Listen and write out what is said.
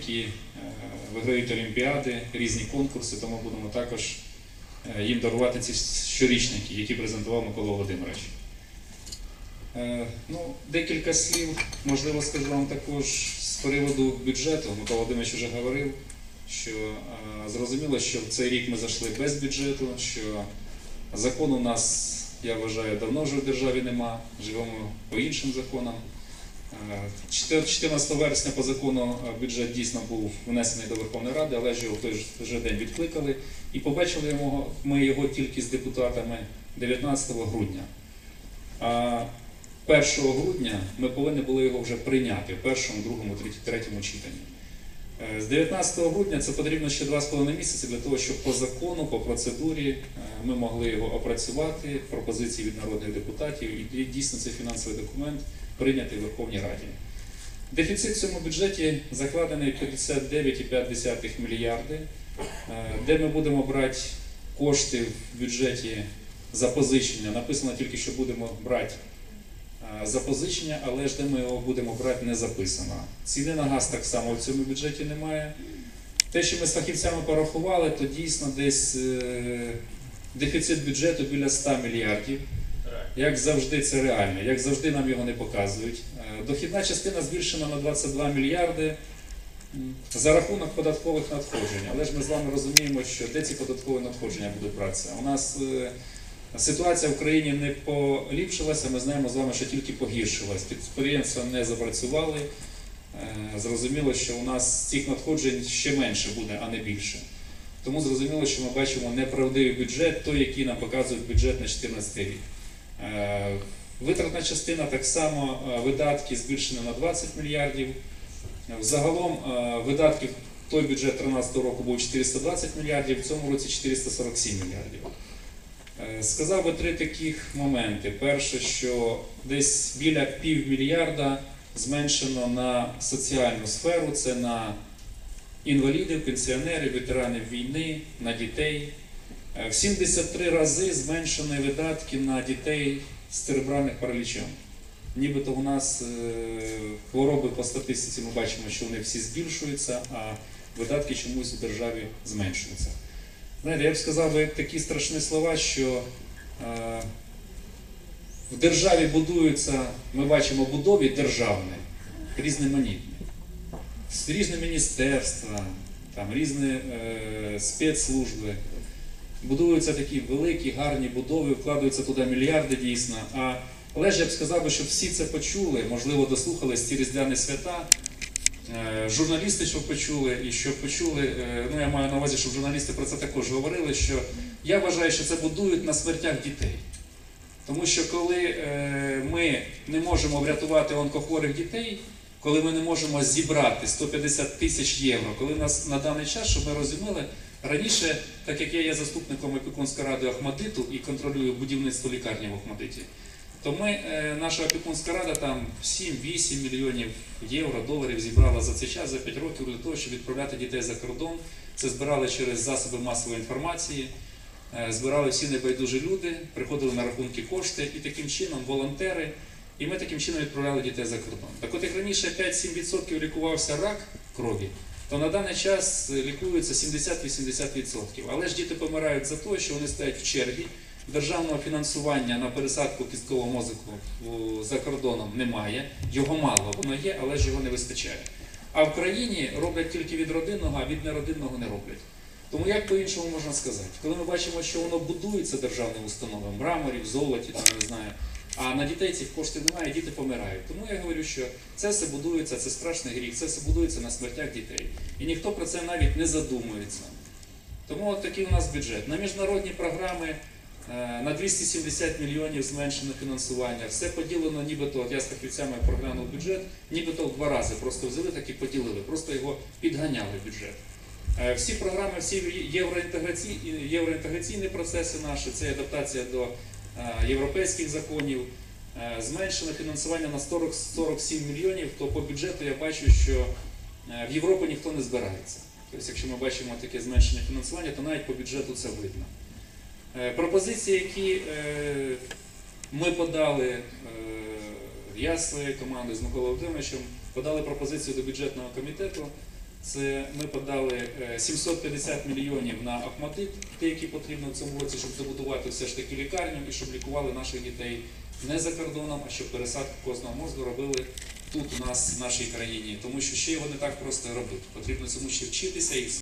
які е, виграють олімпіади, різні конкурси, тому будемо також е, їм дарувати ці щорічники, які презентував Микола Володимирович. Е, Ну, декілька слів, можливо, скажу вам також з приводу бюджету. Микола Володимирович вже говорив, що зрозуміло, що в цей рік ми зайшли без бюджету, що закон у нас, я вважаю, давно вже в державі нема, живемо по іншим законам. Е, 14 вересня по закону е, бюджет дійсно був внесений до Верховної Ради, але ж його в той же день відкликали. І побачили ми його тільки з депутатами 19 грудня. А 1 грудня ми повинні були його вже прийняти в першому, другому, третьому читанні. Е, З 19 грудня це потрібно ще 2,5 місяці для того, щоб по закону, по процедурі е, ми могли його опрацювати, пропозиції від народних депутатів, і дійсно цей фінансовий документ прийнятий в Верховній Раді. Дефіцит в цьому бюджеті закладений 59,5 мільярди, е, де ми будемо брати кошти в бюджеті запозичення. Написано тільки, що будемо брати е, запозичення, але ж де ми його будемо брати, не записано. Ціни на газ так само в цьому бюджеті немає. Те, що ми з фахівцями порахували, то дійсно десь е, дефіцит бюджету біля 100 мільярдів. Як завжди, це реально, як завжди нам його не показують. Е, Дохідна частина збільшена на 22 мільярди за рахунок податкових надходжень. Але ж ми з вами розуміємо, що де ці податкові надходження будуть братися. У нас е, ситуація в країні не поліпшилася, ми знаємо з вами, що тільки погіршилась. Підприємства не запрацювали. Е, Зрозуміло, що у нас цих надходжень ще менше буде, а не більше. Тому зрозуміло, що ми бачимо неправдивий бюджет, той, який нам показує бюджет на 2014 рік. Е, Витратна частина так само е, видатки збільшені на 20 мільярдів. Взагалом е, видатки в той бюджет 2013 року був 420 мільярдів, в цьому році 447 мільярдів. Сказав би три таких моменти. Перше, що десь біля півмільярда зменшено на соціальну сферу, це на інвалідів, пенсіонерів, ветеранів війни, на дітей. Е, В 73 рази зменшені видатки на дітей з церебральних паралічом. Нібито у нас е, хвороби по статистиці ми бачимо, що вони всі збільшуються, а видатки чомусь у державі зменшуються. Знаєте, я б сказав такі страшні слова, що е, в державі будуються, ми бачимо будові державні, різноманітні. Різні міністерства, там, різні е, спецслужби. Будуються такі великі, гарні будови, вкладаються туди мільярди дійсно. А, але ж я б сказав, щоб всі це почули, можливо, дослухались ці різдвяні свята. Е, Журналісти, щоб почули, і щоб почули, е, ну я маю на увазі, щоб журналісти про це також говорили, що я вважаю, що це будують на смертях дітей. Тому що коли е, ми не можемо врятувати онкохворих дітей, коли ми не можемо зібрати 150 тисяч євро, коли нас на даний час, щоб ми розуміли, раніше, так як я є заступником опікунської ради Охмадиту і контролюю будівництво лікарні в Охмадиті, то ми, е, наша опікунська рада там 7-8 мільйонів євро, доларів зібрала за цей час, за 5 років для того, щоб відправляти дітей за кордон. Це збирали через засоби масової інформації, е, збирали всі небайдужі люди, приходили на рахунки кошти і таким чином волонтери. І ми таким чином відправляли дітей за кордон. Так от як раніше 5-7% лікувався рак крові, то на даний час лікується 70-80%. Але ж діти помирають за те, що вони стоять в черзі. Державного фінансування на пересадку кісткового мозку за кордоном немає. Його мало, воно є, але ж його не вистачає. А в країні роблять тільки від родинного, а від неродинного не роблять. Тому як по-іншому можна сказати? Коли ми бачимо, що воно будується державними установами, в мраморі, в золоті, там не знаю, а на дітей цих коштів немає, діти помирають. Тому я говорю, що це все будується, це страшний гріх, це все будується на смертях дітей. І ніхто про це навіть не задумується. Тому от такий у нас бюджет. На міжнародні програми е, на 270 мільйонів зменшено фінансування. Все поділено, нібито, от я з фахівцями проглянув бюджет, нібито в два рази просто взяли так і поділили, просто його підганяли в бюджет. Е, Всі програми, всі євроінтеграційні, євроінтеграційні процеси наші, це адаптація до європейських законів, е, зменшено фінансування на 40, 47 мільйонів, то по бюджету я бачу, що е, в Європу ніхто не збирається. Тобто, якщо ми бачимо таке зменшення фінансування, то навіть по бюджету це видно. Е, Пропозиції, які е, ми подали, е, я з своєю командою з Миколою Володимировичем, подали пропозицію до бюджетного комітету Це ми подали е, 750 мільйонів на Ахматит, те, які потрібно в цьому році, щоб забудувати все ж таки лікарню і щоб лікували наших дітей не за кордоном, а щоб пересадку козного мозку робили тут у нас в нашій країні. Тому що ще його не так просто робити. Потрібно цьому ще вчитися і